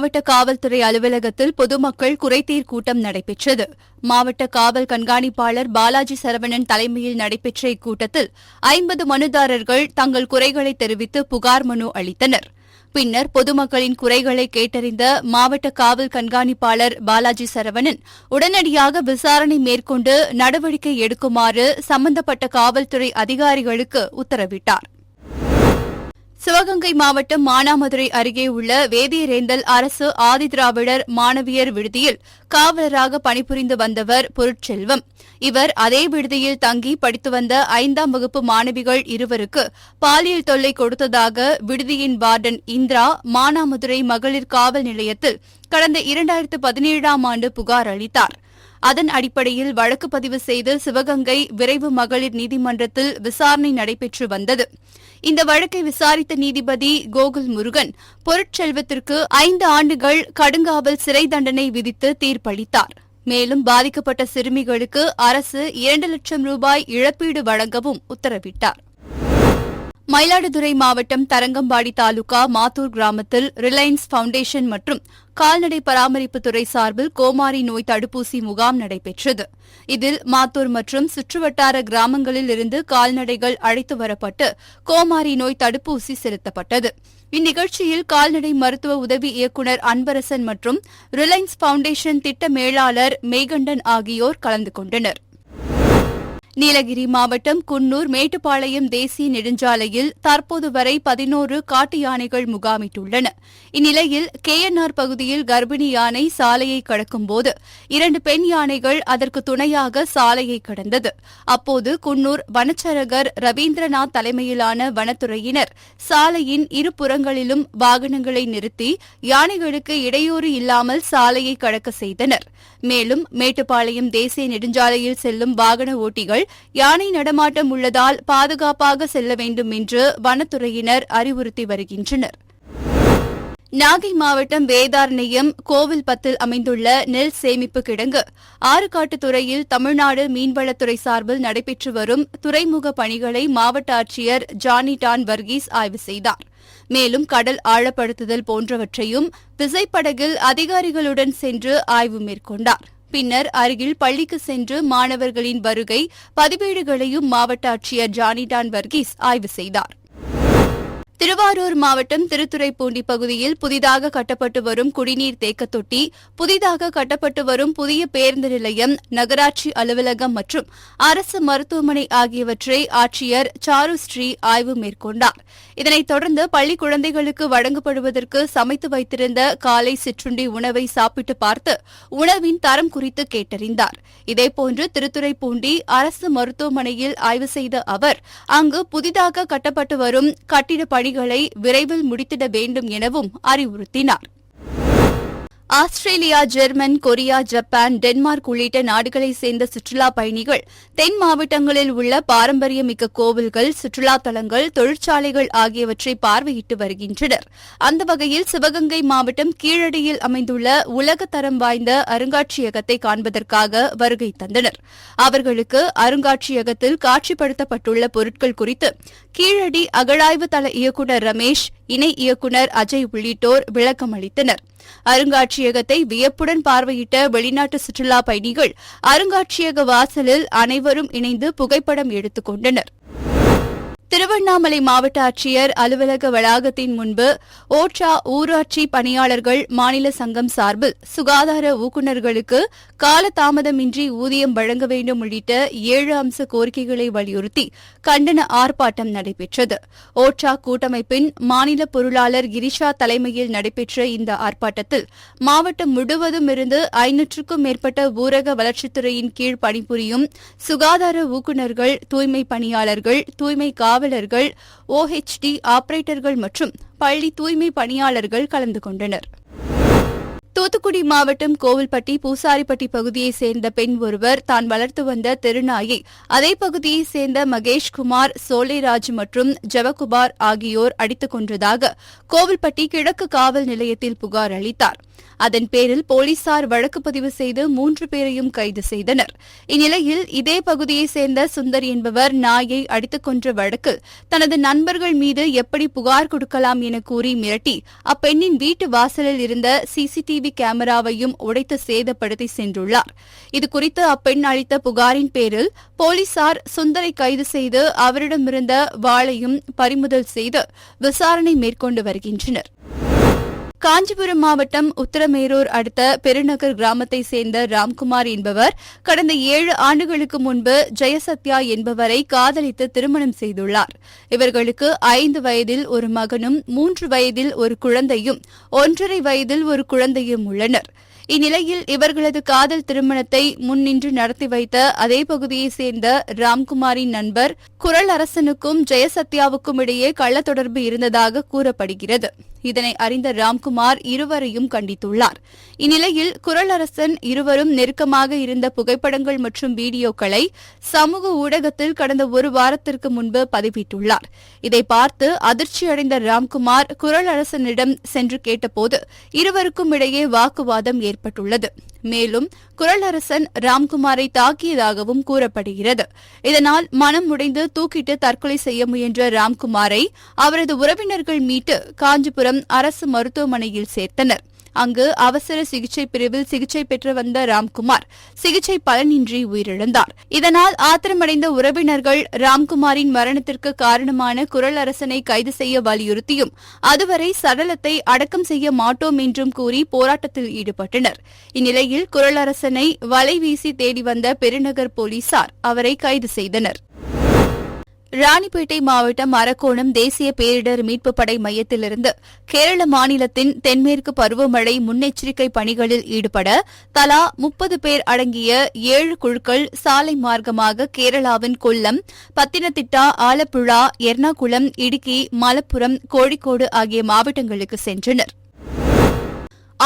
மாவட்ட காவல்துறை அலுவலகத்தில் பொதுமக்கள் குறைதீர் கூட்டம் நடைபெற்றது. மாவட்ட காவல் கண்காணிப்பாளர் பாலாஜி சரவணன் தலைமையில் நடைபெற்ற இக்கூட்டத்தில் ஐம்பது மனுதாரர்கள் தங்கள் குறைகளை தெரிவித்து புகார் மனு அளித்தனர். பின்னர் பொதுமக்களின் குறைகளை கேட்டறிந்த மாவட்ட காவல் கண்காணிப்பாளர் பாலாஜி சரவணன் உடனடியாக விசாரணை மேற்கொண்டு நடவடிக்கை எடுக்குமாறு சம்பந்தப்பட்ட காவல்துறை அதிகாரிகளுக்கு உத்தரவிட்டார். சிவகங்கை மாவட்டம் மானாமதுரை அருகே உள்ள வேதியரேந்தல் அரசு ஆதிதிராவிடர் மாணவியர் விடுதியில் காவலராக பணிபுரிந்து வந்தவர் பொருட்செல்வம். இவர் அதே விடுதியில் தங்கி படித்து வந்த ஐந்தாம் வகுப்பு மாணவிகள் இருவருக்கு பாலியல் தொல்லை கொடுத்ததாக விடுதியின் வார்டன் இந்திரா மானாமதுரை மகளிர் காவல் நிலையத்தில் கடந்த இரண்டாயிரத்து பதினேழாம் ஆண்டு புகார் அளித்தார். அதன் அடிப்படையில் வழக்கு பதிவு செய்து சிவகங்கை விரைவு மகளிர் நீதிமன்றத்தில் விசாரணை நடைபெற்று வந்தது. இந்த வழக்கை விசாரித்த நீதிபதி கோகுல் முருகன் பொருட்செல்வத்திற்கு ஐந்து ஆண்டுகள் கடுங்காவல் சிறை தண்டனை விதித்து தீர்ப்பளித்தார். மேலும் பாதிக்கப்பட்ட சிறுமிகளுக்கு அரசு இரண்டு லட்சம் ரூபாய் இழப்பீடு வழங்கவும் உத்தரவிட்டார். மயிலாடுதுறை மாவட்டம் தரங்கம்பாடி தாலுகா மாத்தூர் கிராமத்தில் ரிலையன்ஸ் ஃபவுண்டேஷன் மற்றும் கால்நடை பராமரிப்புத்துறை சார்பில் கோமாரி நோய் தடுப்பூசி முகாம் நடைபெற்றது. இதில் மாத்தூர் மற்றும் சுற்றுவட்டார கிராமங்களில் இருந்து கால்நடைகள் அழைத்து வரப்பட்டு கோமாரி நோய் தடுப்பூசி செலுத்தப்பட்டது. இந்நிகழ்ச்சியில் கால்நடை மருத்துவ உதவி இயக்குநர் அன்பரசன் மற்றும் ரிலையன்ஸ் ஃபவுண்டேஷன் திட்ட மேலாளர் மேகண்டன் ஆகியோர் கலந்து கொண்டனர். நீலகிரி மாவட்டம் குன்னூர் மேட்டுப்பாளையம் தேசிய நெடுஞ்சாலையில் தற்போது வரை பதினோரு காட்டு யானைகள் முகாமிட்டுள்ளன. இந்நிலையில் கேஎன்ஆர் பகுதியில் கர்ப்பிணி யானை சாலையை கடக்கும்போது இரண்டு பெண் யானைகள் அதற்கு துணையாக சாலையை கடந்தது. அப்போது குன்னூர் வனச்சரகர் ரவீந்திரநாத் தலைமையிலான வனத்துறையினர் சாலையின் இருபுறங்களிலும் வாகனங்களை நிறுத்தி யானைகளுக்கு இடையூறு இல்லாமல் சாலையை கடக்க செய்தனர். மேலும் மேட்டுப்பாளையம் தேசிய நெடுஞ்சாலையில் செல்லும் வாகன ஓட்டிகள் யானை நடமாட்டம் உள்ளதால் பாதுகாப்பாக செல்ல வேண்டும் என்று வனத்துறையினர் அறிவுறுத்தி வருகின்றனர். நாகை மாவட்டம் வேதாரண்யம் கோவில்பத்தில் அமைந்துள்ள நெல் சேமிப்பு கிடங்கு ஆறுகாட்டுத்துறையில் தமிழ்நாடு மீன்வளத்துறை சார்பில் நடைபெற்று வரும் துறைமுக பணிகளை மாவட்ட ஆட்சியர் ஜானி டான் வர்கீஸ் ஆய்வு செய்தார். மேலும் கடல் ஆழப்படுத்துதல் போன்றவற்றையும் விசைப்படகில் அதிகாரிகளுடன் சென்று ஆய்வு மேற்கொண்டாா் பின்னர் அருகில் பள்ளிக்கு சென்று மாணவர்களின் வருகை பதிவேடுகளையும் மாவட்ட ஆட்சியர் ஜானிடான் வர்கீஸ் ஆய்வு செய்தார். திருவாரூர் மாவட்டம் திருத்துறைப்பூண்டி பகுதியில் புதிதாக கட்டப்பட்டு வரும் குடிநீர் தேக்கத் தொட்டி புதிதாக கட்டப்பட்டு வரும் புதிய பேருந்து நிலையம் நகராட்சி அலுவலகம் மற்றும் அரசு மருத்துவமனை ஆகியவற்றை ஆட்சியர் சாருஸ்ரீ ஆய்வு மேற்கொண்டார். இதனைத் தொடர்ந்து பள்ளி குழந்தைகளுக்கு வழங்கப்படுவதற்கு சமைத்து வைத்திருந்த காலை சிற்றுண்டி உணவை சாப்பிட்டு பார்த்து உணவின் தரம் குறித்து கேட்டறிந்தார். இதேபோன்று திருத்துறைப்பூண்டி அரசு மருத்துவமனையில் ஆய்வு செய்த அவர் அங்கு புதிதாக கட்டப்பட்டு வரும் கட்டிட பணி பணிகளை விரைவில் முடித்திட வேண்டும் எனவும் அறிவுறுத்தினார். Australia German Korea Japan Denmark உள்ளிட்ட நாடுகளைச் சேர்ந்த சுற்றுலா பயணிகள் தென் மாவட்டங்களில் உள்ள பாரம்பரியமிக்க கோவில்கள் சுற்றுலா தலங்கள் தொழிற்சாலைகள் ஆகியவற்றை பார்வையிட்டு வருகின்றனர். அந்த வகையில் சிவகங்கை மாவட்டம் கீழடியில் அமைந்துள்ள உலகத்தரம் வாய்ந்த அருங்காட்சியகத்தை காண்பதற்காக வருகை தந்தனர். அவர்களுக்கு அருங்காட்சியகத்தில் காட்சிப்படுத்தப்பட்டுள்ள பொருட்கள் குறித்து கீழடி அகழாய்வு தள இயக்குநர் ரமேஷ் இணை இயக்குநர் அஜய் உள்ளிட்டோர் விளக்கம் அளித்தனர். அருங்காட்சியகத்தை வியப்புடன் பார்வையிட்ட வெளிநாட்டு சுற்றுலா பயணிகள் அருங்காட்சியக வாசலில் அனைவரும் இணைந்து புகைப்படம் எடுத்துக் கொண்டனர். திருவண்ணாமலை மாவட்ட ஆட்சியர் அலுவலக வளாகத்தின் முன்பு ஓட்சா ஊராட்சி பணியாளர்கள் மாநில சங்கம் சார்பில் சுகாதார ஊக்குநர்களுக்கு காலதாமதமின்றி ஊதியம் வழங்க வேண்டும் உள்ளிட்ட ஏழு அம்ச கோரிக்கைகளை வலியுறுத்தி கண்டன ஆர்ப்பாட்டம் நடைபெற்றது. ஓட்சா கூட்டமைப்பின் மாநில பொருளாளர் கிரிஷா தலைமையில் நடைபெற்ற இந்த ஆர்ப்பாட்டத்தில் மாவட்டம் முழுவதும் இருந்து ஐநூற்றுக்கும் மேற்பட்ட ஊரக வளர்ச்சித்துறையின் கீழ் பணிபுரியும் சுகாதார ஊக்குநர்கள் தூய்மை பணியாளர்கள் தூய்மை காவல் காவலர்கள் ஓஹெச்டி ஆபரேட்டர்கள் மற்றும் பள்ளி தூய்மை பணியாளர்கள் கலந்து கொண்டனர். தூத்துக்குடி மாவட்டம் கோவில்பட்டி பூசாரிப்பட்டி பகுதியைச் சேர்ந்த பெண் ஒருவர் தான் வளர்த்து வந்த திருநாயை அதே பகுதியைச் சேர்ந்த மகேஷ்குமார் சோலைராஜ் மற்றும் ஜவகுமார் ஆகியோர் அடித்துக் கொன்றதாக கோவில்பட்டி கிழக்கு காவல் நிலையத்தில் புகார் அளித்தார். அதன் பேரில் போலீசார் வழக்கு பதிவு செய்து மூன்று பேரையும் கைது செய்தனர். இந்நிலையில் இதே பகுதியைச் சேர்ந்த சுந்தர் என்பவர் நாயை அடித்துக் கொன்ற வழக்கில் தனது நண்பர்கள் மீது எப்படி புகார் கொடுக்கலாம் என கூறி மிரட்டி அப்பெண்ணின் வீட்டு வாசலில் இருந்த சிசிடிவி கேமராவையும் உடைத்து சேதப்படுத்தி சென்றுள்ளார். இதுகுறித்து அப்பெண் அளித்த புகாரின் பேரில் போலீசார் சுந்தரை கைது செய்து அவரிடமிருந்த வாளையும் பறிமுதல் செய்து விசாரணை மேற்கொண்டு வருகின்றனர். காஞ்சிபுரம் மாவட்டம் உத்தரமேரூர் அடுத்த பெருநகர் கிராமத்தைச் சேர்ந்த ராம்குமார் என்பவர் கடந்த ஏழு ஆண்டுகளுக்கு முன்பு ஜெயசத்யா என்பவரை காதலித்து திருமணம் செய்துள்ளார். இவர்களுக்கு ஐந்து வயதில் ஒரு மகனும் மூன்று வயதில் ஒரு குழந்தையும் ஒன்றரை வயதில் ஒரு குழந்தையும் உள்ளனர். இந்நிலையில் இவர்களது காதல் திருமணத்தை முன்னின்று நடத்தி வைத்த அதே பகுதியைச் சேர்ந்த ராம்குமாரின் நண்பர் குரல் அரசனுக்கும் ஜெயசத்யாவுக்கும் இடையே கள்ள தொடர்பு இருந்ததாக கூறப்படுகிறது. இதனை அறிந்த ராம்குமார் இருவரையும் கண்டித்துள்ளார். இந்நிலையில் குரல் அரசன் இருவரும் நெருக்கமாக இருந்த புகைப்படங்கள் மற்றும் வீடியோக்களை சமூக ஊடகத்தில் கடந்த ஒரு வாரத்திற்கு முன்பு பதிவிட்டுள்ளார். இதை பார்த்து அதிர்ச்சியடைந்த ராம்குமார் குரல் அரசனிடம் சென்று கேட்டபோது இருவருக்கும் இடையே வாக்குவாதம் ஏற்பட்டுள்ளது மேலும் குரலரசன் ராம்குமாரை தாக்கியதாகவும் கூறப்படுகிறது. இதனால் மனம் உடைந்து தூக்கிட்டு தற்கொலை செய்ய முயன்ற ராம்குமாரை அவரது உறவினர்கள் மீட்டு காஞ்சிபுரம் அரசு மருத்துவமனையில் சேர்த்தனர். அங்கு அவசர சிகிச்சை பிரிவில் சிகிச்சை பெற்று வந்த ராம்குமார் சிகிச்சை பலனின்றி உயிரிழந்தார். இதனால் ஆத்திரமடைந்த உறவினர்கள் ராம்குமாரின் மரணத்திற்கு காரணமான குரல் அரசனை கைது செய்ய வலியுறுத்தியும் அதுவரை சடலத்தை அடக்கம் செய்ய மாட்டோம் என்றும் கூறி போராட்டத்தில் ஈடுபட்டனர். இந்நிலையில் குரல் அரசனை வலை வீசி தேடி வந்த பெருநகர் போலீசார் அவரை கைது செய்தனர். ராணிப்பேட்டை மாவட்டம் அரக்கோணம் தேசிய பேரிடர் மீட்புப் படை மையத்திலிருந்து கேரள மாநிலத்தின் தென்மேற்கு பருவமழை முன்னெச்சரிக்கை பணிகளில் ஈடுபட தலா முப்பது பேர் அடங்கிய ஏழு குழுக்கள் சாலை மார்க்கமாக கேரளாவின் கொல்லம் பத்தினத்திட்டா ஆலப்புழா எர்ணாகுளம் இடுக்கி மலப்புரம் கோழிக்கோடு ஆகிய மாவட்டங்களுக்கு சென்றனர்.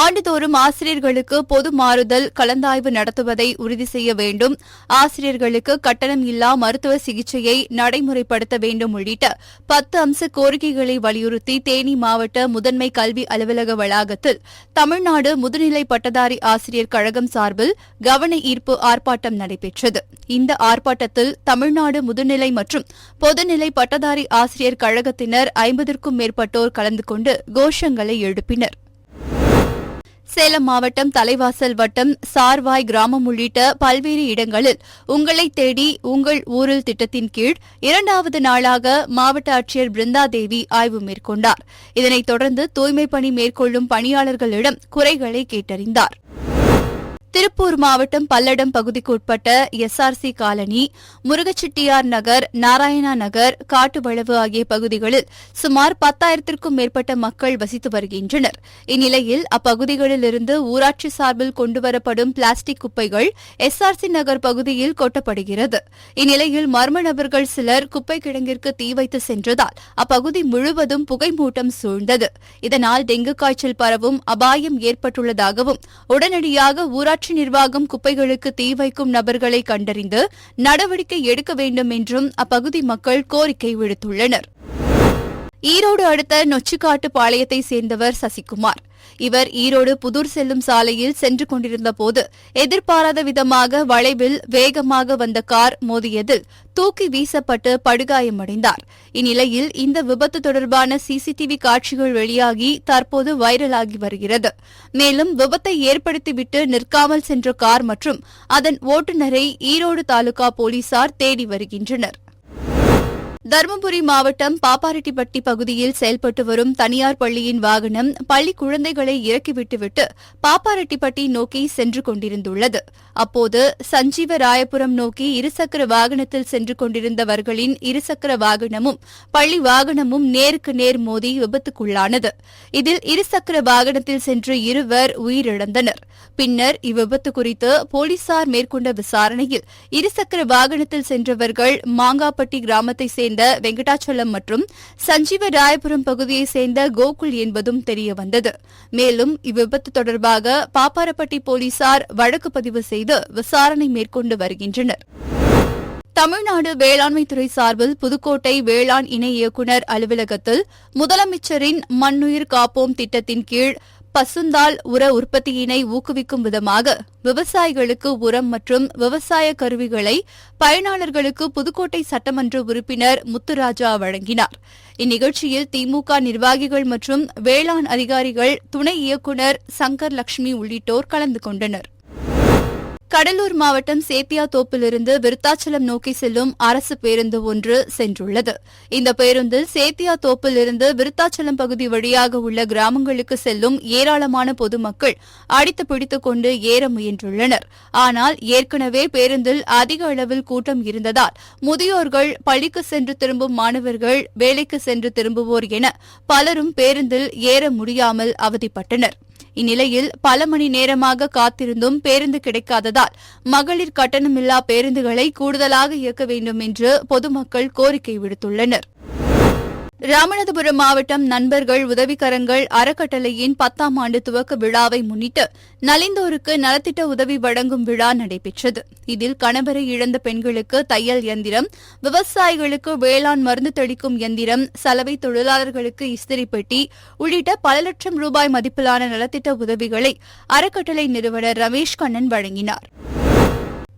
ஆண்டுதோறும் ஆசிரியர்களுக்கு பொது மாறுதல் கலந்தாய்வு நடத்துவதை உறுதி செய்ய வேண்டும். ஆசிரியர்களுக்கு கட்டணம் இல்லா மருத்துவ சிகிச்சையை நடைமுறைப்படுத்த வேண்டும் உள்ளிட்ட பத்து அம்ச கோரிக்கைகளை வலியுறுத்தி தேனி மாவட்ட முதன்மை கல்வி அலுவலக வளாகத்தில் தமிழ்நாடு முதுநிலை பட்டதாரி ஆசிரியர் கழகம் சார்பில் கவன ஈர்ப்பு ஆர்ப்பாட்டம் நடைபெற்றது. இந்த ஆர்ப்பாட்டத்தில் தமிழ்நாடு முதுநிலை மற்றும் பொதுநிலை பட்டதாரி ஆசிரியர் கழகத்தினர் ஐம்பதற்கும் மேற்பட்டோர் கலந்து கொண்டு கோஷங்களை எழுப்பினர். சேலம் மாவட்டம் தலைவாசல் வட்டம் சார்வாய் கிராமம் உள்ளிட்ட பல்வேறு இடங்களில் உங்களை தேடி உங்கள் ஊரில் திட்டத்தின் கீழ் இரண்டாவது நாளாக மாவட்ட ஆட்சியர் பிருந்தாதேவி ஆய்வு மேற்கொண்டார். இதனைத் தொடர்ந்து தூய்மைப் பணி மேற்கொள்ளும் பணியாளர்களிடம் குறைகளை கேட்டறிந்தார். திருப்பூர் மாவட்டம் பல்லடம் பகுதிக்கு உட்பட்ட எஸ்ஆர்சி காலனி முருகச்செட்டியார் நகர் நாராயணா நகர் காட்டுவளவு ஆகிய பகுதிகளில் சுமார் பத்தாயிரத்திற்கும் மேற்பட்ட மக்கள் வசித்து வருகின்றனர். இந்நிலையில் அப்பகுதிகளிலிருந்து ஊராட்சி சார்பில் கொண்டுவரப்படும் பிளாஸ்டிக் குப்பைகள் எஸ்ஆர்சி நகர் பகுதியில் கொட்டப்படுகிறது. இந்நிலையில் மர்ம நபர்கள் சிலர் குப்பை கிடங்கிற்கு தீ வைத்து சென்றதால் அப்பகுதி முழுவதும் புகைமூட்டம் சூழ்ந்தது. இதனால் டெங்கு காய்ச்சல் பரவும் அபாயம் ஏற்பட்டுள்ளதாகவும் உடனடியாக ஊராட்சி நகராட்சி நிர்வாகம் குப்பைகளுக்கு தீ வைக்கும் நபர்களை கண்டறிந்து நடவடிக்கை எடுக்க வேண்டும் என்றும் அப்பகுதி மக்கள் கோரிக்கை விடுத்துள்ளனர். ஈரோடு அடுத்த நொச்சிக்காட்டு பாளையத்தை சேர்ந்தவர் சசிகுமார். இவர் ஈரோடு புதூர் செல்லும் சாலையில் சென்று கொண்டிருந்த போது எதிர்பாராத விதமாக வளைவில் வேகமாக வந்த கார் மோதியதில் தூக்கி வீசப்பட்டு படுகாயமடைந்தார். இந்நிலையில் இந்த விபத்து தொடர்பான சிசிடிவி காட்சிகள் வெளியாகி தற்போது வைரலாகி வருகிறது. மேலும் விபத்தை ஏற்படுத்திவிட்டு நிற்காமல் சென்ற கார் மற்றும் அதன் ஓட்டுநரை ஈரோடு தாலுகா போலீசார் தேடி வருகின்றனர். தருமபுரி மாவட்டம் பாப்பாரெட்டிப்பட்டி பகுதியில் செயல்பட்டு வரும் தனியார் பள்ளியின் வாகனம் பள்ளி குழந்தைகளை இறக்கிவிட்டுவிட்டு பாப்பாரெட்டிப்பட்டி நோக்கி சென்று கொண்டிருந்துள்ளது. அப்போது சஞ்சீவ ராயபுரம் நோக்கி இருசக்கர வாகனத்தில் சென்று கொண்டிருந்தவர்களின் இருசக்கர வாகனமும் பள்ளி வாகனமும் நேருக்கு நேர் மோதி விபத்துக்குள்ளானது. இதில் இருசக்கர வாகனத்தில் சென்று இருவர் உயிரிழந்தனர். பின்னர் இவ்விபத்து குறித்து போலீசார் மேற்கொண்ட விசாரணையில் இருசக்கர வாகனத்தில் சென்றவர்கள் மாங்காப்பட்டி கிராமத்தை சேர்ந்த சேர்ந்த வெங்கடாச்சலம் மற்றும் சஞ்சீவ ராயபுரம் பகுதியைச் சேர்ந்த கோகுல் என்பதும் தெரியவந்தது. மேலும் இவ்விபத்து தொடர்பாக பாப்பாரப்பட்டி போலீசார் வழக்கு பதிவு செய்து விசாரணை மேற்கொண்டு வருகின்றனர். தமிழ்நாடு வேளாண்மைத்துறை சார்பில் புதுக்கோட்டை வேளாண் இணை இயக்குநர் அலுவலகத்தில் முதலமைச்சரின் மண்ணுயிர் காப்போம் திட்டத்தின் கீழ் பசுந்தாள் உர உற்பத்தியினை ஊக்குவிக்கும் விதமாக விவசாயிகளுக்கு உரம் மற்றும் விவசாய கருவிகளை பயனாளர்களுக்கு புதுக்கோட்டை சட்டமன்ற உறுப்பினர் முத்துராஜா வழங்கினார். இந்நிகழ்ச்சியில் திமுக நிர்வாகிகள் மற்றும் வேளாண் அதிகாரிகள் துணை இயக்குநர் சங்கர் லட்சுமி உள்ளிட்டோர் கலந்து கொண்டனர். கடலூர் மாவட்டம் சேத்தியாத்தோப்பிலிருந்து விருத்தாச்சலம் நோக்கி செல்லும் அரசு பேருந்து ஒன்று சென்றுள்ளது. இந்த பேருந்தில் சேத்தியாத்தோப்பிலிருந்து விருத்தாச்சலம் பகுதி வழியாக உள்ள கிராமங்களுக்கு செல்லும் ஏராளமான பொதுமக்கள் அடித்து பிடித்துக் கொண்டு ஏற முயன்றுள்ளனர். ஆனால் ஏற்கனவே பேருந்தில் அதிக அளவில் கூட்டம் இருந்ததால் முதியோர்கள் பள்ளிக்கு சென்று திரும்பும் மாணவர்கள் வேலைக்கு சென்று திரும்புவோர் என பலரும் பேருந்தில் ஏற முடியாமல் அவதிப்பட்டனர். இந்நிலையில் பல மணி நேரமாக காத்திருந்தும் பேருந்து கிடைக்காததால் மகளிர் கட்டணமில்லா பேருந்துகளை கூடுதலாக இயக்க வேண்டும் என்று பொதுமக்கள் கோரிக்கை விடுத்துள்ளனர். ராமநாதபுரம் மாவட்டம் நண்பர்கள் உதவிக்கரங்கள் அறக்கட்டளையின் பத்தாம் ஆண்டு துவக்க விழாவை முன்னிட்டு நலிந்தோருக்கு நலத்திட்ட உதவி வழங்கும் விழா நடைபெற்றது. இதில் கணவரை இழந்த பெண்களுக்கு தையல் எந்திரம் விவசாயிகளுக்கு வேளாண் மருந்து தெளிக்கும் எந்திரம் சலவை தொழிலாளர்களுக்கு இஸ்திரி பெட்டி உள்ளிட்ட பல லட்சம் ரூபாய் மதிப்பிலான நலத்திட்ட உதவிகளை அறக்கட்டளை நிறுவனர் ரமேஷ் கண்ணன் வழங்கினார்.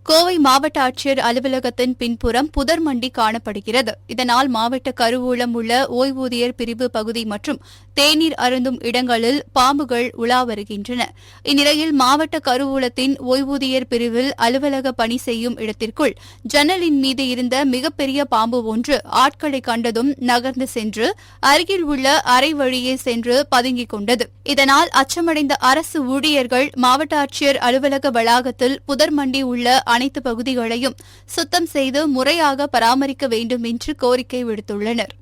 கோவை மாவட்ட ஆட்சியர் அலுவலகத்தின் பின்புறம் புதர் மண்டி காணப்படுகிறது. இதனால் மாவட்ட கருவூலம் உள்ள ஓய்வூதியர் பிரிவு பகுதி மற்றும் தேநீர் அருந்தும் இடங்களில் பாம்புகள் உலா வருகின்றன. இந்நிலையில் மாவட்ட கருவூலத்தின் ஓய்வூதியர் பிரிவில் அலுவலக பணி செய்யும் இடத்திற்குள் ஜன்னலின் மீது இருந்த மிகப்பெரிய பாம்பு ஒன்று ஆட்களை கண்டதும் நகர்ந்து சென்று அருகில் உள்ள அறை வழியே சென்று பதுங்கிக் கொண்டது. இதனால் அச்சமடைந்த அரசு ஊழியர்கள் மாவட்ட ஆட்சியர் அலுவலக வளாகத்தில் புதர் மண்டி உள்ள அனைத்து பகுதிகளையும் சுத்தம் செய்து முறையாக பராமரிக்க வேண்டும் என்று கோரிக்கை விடுத்துள்ளனர்.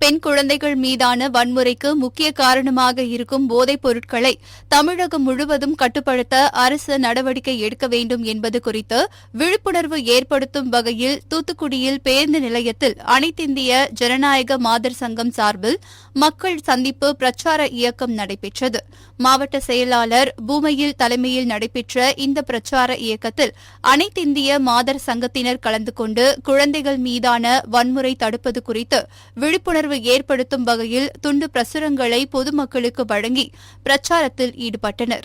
பெண் குழந்தைகள் மீதான வன்முறைக்கு முக்கிய காரணமாக இருக்கும் போதைப் பொருட்களை தமிழகம் முழுவதும் கட்டுப்படுத்த அரசு நடவடிக்கை எடுக்க வேண்டும் என்பது குறித்து விழிப்புணர்வு ஏற்படுத்தும் வகையில் தூத்துக்குடியில் பேருந்து நிலையத்தில் அனைத்திந்திய ஜனநாயக மாதர் சங்கம் சார்பில் மக்கள் சந்திப்பு பிரச்சார இயக்கம் நடைபெற்றது. மாவட்ட செயலாளர் பூமையில் தலைமையில் நடைபெற்ற இந்த பிரச்சார இயக்கத்தில் அனைத்திந்திய மாதர் சங்கத்தினர் கலந்து கொண்டு குழந்தைகள் மீதான வன்முறை தடுப்பது குறித்து விழிப்புணர்வு ஏற்படுத்தும் வகையில் துண்டு பிரசுரங்களை பொதுமக்களுக்கு வழங்கி பிரச்சாரத்தில் ஈடுபட்டனர்.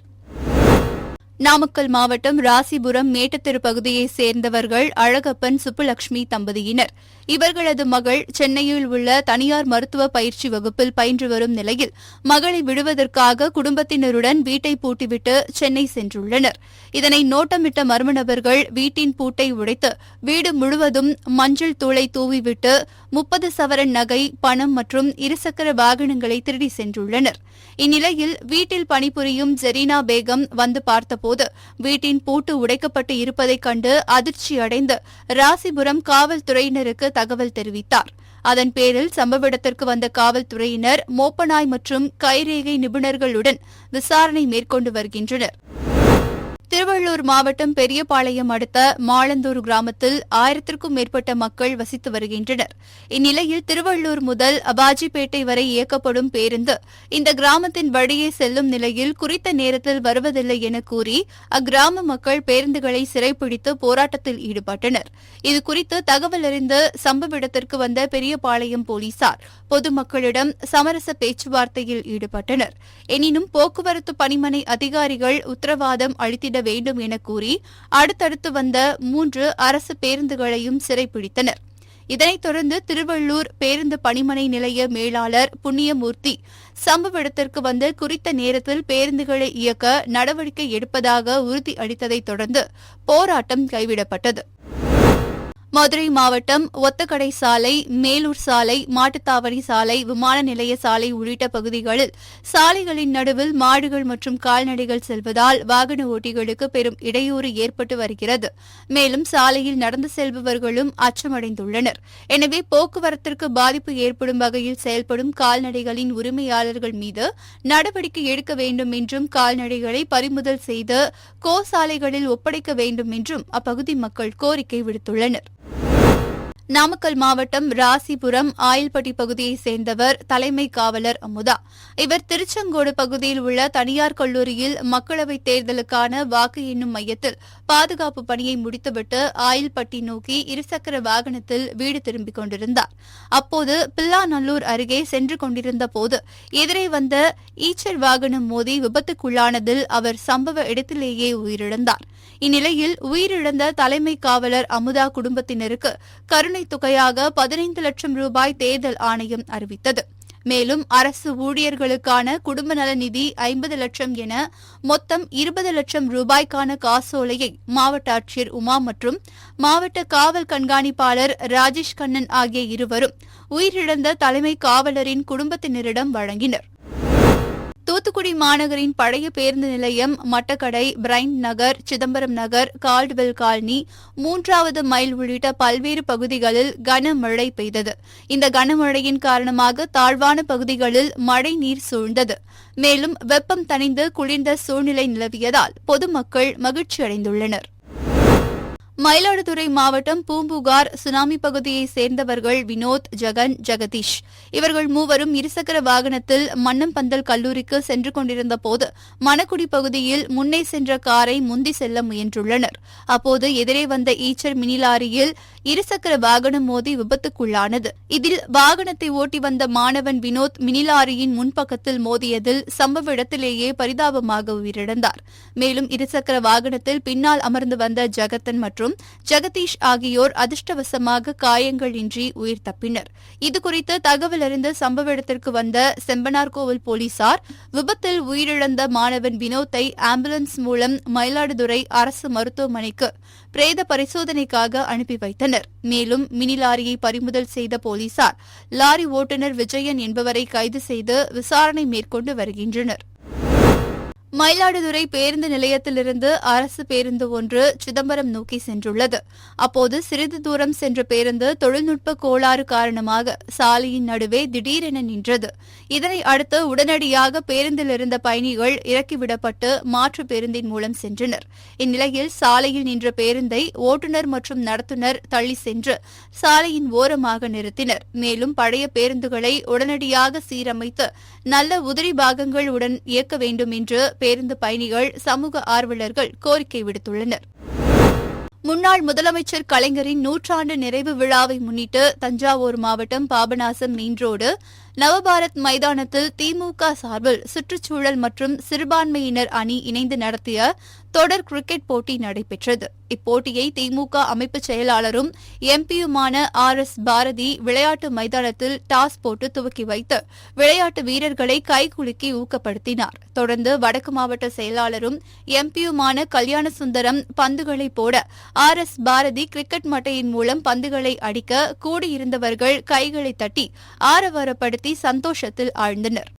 நாமக்கல் மாவட்டம் ராசிபுரம் மேட்டுத்தெரு பகுதியைச் சேர்ந்தவர்கள் அழகப்பன் சுப்புலட்சுமி தம்பதியினர். இவர்களது மகள் சென்னையில் உள்ள தனியார் மருத்துவ பயிற்சி வகுப்பில் பயின்று வரும் நிலையில் மகளை விடுவதற்காக குடும்பத்தினருடன் வீட்டை பூட்டிவிட்டு சென்னை சென்றுள்ளனர். இதனை நோட்டமிட்ட மர்ம நபர்கள் வீட்டின் பூட்டை உடைத்து வீடு முழுவதும் மஞ்சள் தூளை தூவிவிட்டு முப்பது சவரன் நகை பணம் மற்றும் இருசக்கர வாகனங்களை திருடி சென்றுள்ளனர். இந்நிலையில் வீட்டில் பணிபுரியும் ஜெரீனா பேகம் வந்து போது வீட்டின் பூட்டு உடைக்கப்பட்டு இருப்பதைக் கண்டு அதிர்ச்சியடைந்து ராசிபுரம் காவல்துறையினருக்கு தகவல் தெரிவித்தார். அதன் பேரில் சம்பவ இடத்திற்கு வந்த காவல்துறையினர் மோப்பநாய் மற்றும் கைரேகை நிபுணர்களுடன் விசாரணை மேற்கொண்டு வருகின்றனர். திருவள்ளூர் மாவட்டம் பெரியபாளையம் அடுத்த மாளந்தூர் கிராமத்தில் ஆயிரத்திற்கும் மேற்பட்ட மக்கள் வசித்து வருகின்றனர். இந்நிலையில் திருவள்ளூர் முதல் அபாஜிபேட்டை வரை இயக்கப்படும் பேருந்து இந்த கிராமத்தின் வழியே செல்லும் நிலையில் குறித்த நேரத்தில் வருவதில்லை என கூறி அக்கிராம மக்கள் பேருந்துகளை சிறைப்பிடித்து போராட்டத்தில் ஈடுபட்டனர். இதுகுறித்து தகவல் அறிந்து சம்பவ இடத்திற்கு வந்த பெரியபாளையம் போலீசார் பொதுமக்களிடம் சமரச பேச்சுவார்த்தையில் ஈடுபட்டனர். எனினும் போக்குவரத்து பணிமனை அதிகாரிகள் உத்தரவாதம் அளித்திட வேண்டும் என கூறி அடுத்தடுத்து வந்த மூன்று அரசு பேருந்துகளையும் சிறைப்பிடித்தனர். இதனைத் தொடர்ந்து திருவள்ளூர் பேருந்து பணிமனை நிலைய மேலாளர் புண்ணியமூர்த்தி சம்பவ இடத்திற்கு வந்து குறித்த நேரத்தில் பேருந்துகளை இயக்க நடவடிக்கை எடுப்பதாக உறுதி அளித்ததைத் தொடர்ந்து போராட்டம் கைவிடப்பட்டது. மதுரை மாவட்டம் ஒத்தக்கடை சாலை மேலூர் சாலை மாட்டுத்தாவணி சாலை விமான நிலைய சாலை உள்ளிட்ட பகுதிகளில் சாலைகளின் நடுவில் மாடுகள் மற்றும் கால்நடைகள் செல்வதால் வாகன ஓட்டிகளுக்கு பெரும் இடையூறு ஏற்பட்டு வருகிறது. மேலும் சாலையில் நடந்து செல்பவர்களும் அச்சமடைந்துள்ளனர். எனவே போக்குவரத்திற்கு பாதிப்பு ஏற்படும் வகையில் செயல்படும் கால்நடைகளின் உரிமையாளர்கள் மீது நடவடிக்கை எடுக்க வேண்டும் என்றும் கால்நடைகளை பறிமுதல் செய்து கோ சாலைகளில் ஒப்படைக்க வேண்டும் என்றும் அப்பகுதி மக்கள் கோரிக்கை விடுத்துள்ளனர். நாமக்கல் மாவட்டம் ராசிபுரம் ஆயில்பட்டி பகுதியைச் சேர்ந்தவர் தலைமை காவலர் அமுதா. இவர் திருச்செங்கோடு பகுதியில் உள்ள தனியார் கல்லூரியில் மக்களவைத் தேர்தலுக்கான வாக்கு எண்ணும் மையத்தில் பாதுகாப்பு பணியை முடித்துவிட்டு ஆயில்பட்டி நோக்கி இருசக்கர வாகனத்தில் வீடு திரும்பிக் கொண்டிருந்தார். அப்போது பில்லாநல்லூர் அருகே சென்று கொண்டிருந்த போது எதிரே வந்த ஈச்சர் வாகனம் மோதி விபத்துக்குள்ளானதில் அவர் சம்பவ இடத்திலேயே உயிரிழந்தார். இந்நிலையில் உயிரிழந்த தலைமை காவலர் அமுதா குடும்பத்தினருக்கு கருணைத் தொகையாக பதினைந்து லட்சம் ரூபாய் தேர்தல் ஆணையம் அறிவித்தது. மேலும் அரசு ஊழியர்களுக்கான குடும்ப நல நிதி ஐம்பது லட்சம் என மொத்தம் இருபது லட்சம் ரூபாய்க்கான காசோலையை மாவட்ட ஆட்சியர் உமா மற்றும் மாவட்ட காவல் கண்காணிப்பாளர் ராஜேஷ் கண்ணன் ஆகிய இருவரும் உயிரிழந்த தலைமை காவலரின் குடும்பத்தினரிடம் வழங்கினர். தூத்துக்குடி மாநகரின் பழைய பேருந்து நிலையம் Mattakkadai Bryant Nagar Chidambaram Nagar Caldwell colony மூன்றாவது மைல் உள்ளிட்ட பல்வேறு பகுதிகளில் கனமழை பெய்தது. இந்த கனமழையின் காரணமாக தாழ்வான பகுதிகளில் மழை நீர் சூழ்ந்தது. மேலும் வெப்பம் தணிந்து குளிர்ந்த சூழ்நிலை நிலவியதால் பொதுமக்கள் மகிழ்ச்சியடைந்துள்ளனர். மயிலாடுதுறை மாவட்டம் பூம்புகார் சுனாமி பகுதியைச் சேர்ந்தவர்கள் வினோத் ஜெகன் ஜெகதீஷ். இவர்கள் மூவரும் இருசக்கர வாகனத்தில் மன்னம்பந்தல் கல்லூரிக்கு சென்று கொண்டிருந்த போது மணக்குடி பகுதியில் முன்னே சென்ற காரை முந்தி செல்ல முயன்றுள்ளனர். அப்போது எதிரே வந்த ஈச்சர் மினி லாரியில் இருசக்கர வாகனம் மோதி விபத்துக்குள்ளானது. இதில் வாகனத்தை ஓட்டி வந்த மாணவன் வினோத் மினி லாரியின் முன்பக்கத்தில் மோதியதில் சம்பவ இடத்திலேயே பரிதாபமாக உயிரிழந்தார். மேலும் இருசக்கர வாகனத்தில் பின்னால் அமர்ந்து வந்த ஜெகத்தன் மற்றும் ஜெகதீஷ் ஆகியோர் அதிர்ஷ்டவசமாக காயங்கள் இன்றி உயிர் தப்பினர். இதுகுறித்து தகவல் அறிந்த சம்பவ இடத்திற்கு வந்த செம்பனார்கோவில் போலீசார் விபத்தில் உயிரிழந்த மாணவன் வினோத்தை ஆம்புலன்ஸ் மூலம் மயிலாடுதுறை அரசு மருத்துவமனைக்கு பிரேத பரிசோதனைக்காக அனுப்பி வைத்தனர். மேலும் மினி லாரியை பறிமுதல் செய்த போலீசார் லாரி ஓட்டுநர் விஜயன் என்பவரை கைது செய்து விசாரணை மேற்கொண்டு வருகின்றனர். மயிலாடுதுறை பேருந்து நிலையத்திலிருந்து அரசு பேருந்து ஒன்று சிதம்பரம் நோக்கி சென்றுள்ளது. அப்போது சிறிது தூரம் சென்ற பேருந்து தொழில்நுட்ப கோளாறு காரணமாக சாலையின் நடுவே திடீரென நின்றது. இதனை அடுத்து உடனடியாக பேருந்தில் இருந்த பயணிகள் இறக்கிவிடப்பட்டு மாற்று பேருந்தின் மூலம் சென்றனர். இந்நிலையில் சாலையில் நின்ற பேருந்தை ஓட்டுநர் மற்றும் நடத்துனர் தள்ளி சென்று சாலையின் ஓரமாக நிறுத்தினர். மேலும் பழைய பேருந்துகளை உடனடியாக சீரமைத்து நல்ல உதிரி பாகங்கள் உடன் இயக்க வேண்டும் என்று பேருந்து பயணிகள் சமூக ஆர்வலர்கள் கோரிக்கை விடுத்துள்ளனர். முன்னாள் முதலமைச்சர் கலைஞரின் நூற்றாண்டு நிறைவு விழாவை முன்னிட்டு தஞ்சாவூர் மாவட்டம் பாபநாசம் மெயின் ரோடு நவபாரத் மைதானத்தில் திமுக சார்பில் சுற்றுச்சூழல் மற்றும் சிறுபான்மையினர் அணி இணைந்து நடத்திய தொடர் கிரிக்கெட் போட்டி நடைபெற்றது. இப்போட்டியை திமுக அமைப்பு செயலாளரும் எம்பியுமான ஆர் எஸ் பாரதி விளையாட்டு மைதானத்தில் டாஸ் போட்டு துவக்கி வைத்து விளையாட்டு வீரர்களை கைகுலுக்கி ஊக்கப்படுத்தினார். தொடர்ந்து வடக்கு மாவட்ட செயலாளரும் எம்பியுமான கல்யாண சுந்தரம் பந்துகளை போட ஆர் எஸ் பாரதி கிரிக்கெட் மட்டையின் மூலம் பந்துகளை அடிக்க கூடியிருந்தவர்கள் கைகளை தட்டி ஆரவாரப்படுத்தி சந்தோஷத்தில் ஆழ்ந்தனர்.